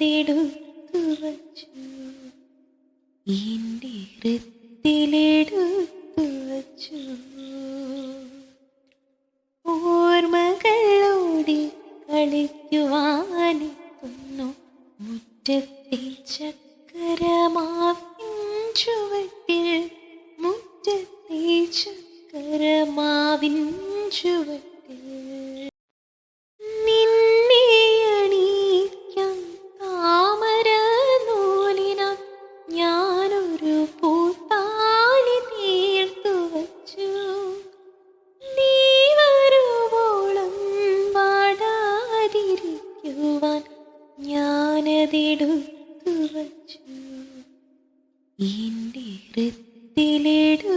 അതെടുത്തു വച്ചു എന്റെ ഹൃത്തിലെടുത്തു വച്ചു. ഓർമ്മകളോടി കളിക്കുവാനെത്തുന്നു മുറ്റത്തെ ചക്കരമാവിൻ ചുവട്ടിൽ മുറ്റത്തെ ചക്കരമാവിൻ ചുവട്ടിൽ. മനതെടുത്തു എന്റെ ഹൃത്തിലെടുത്തു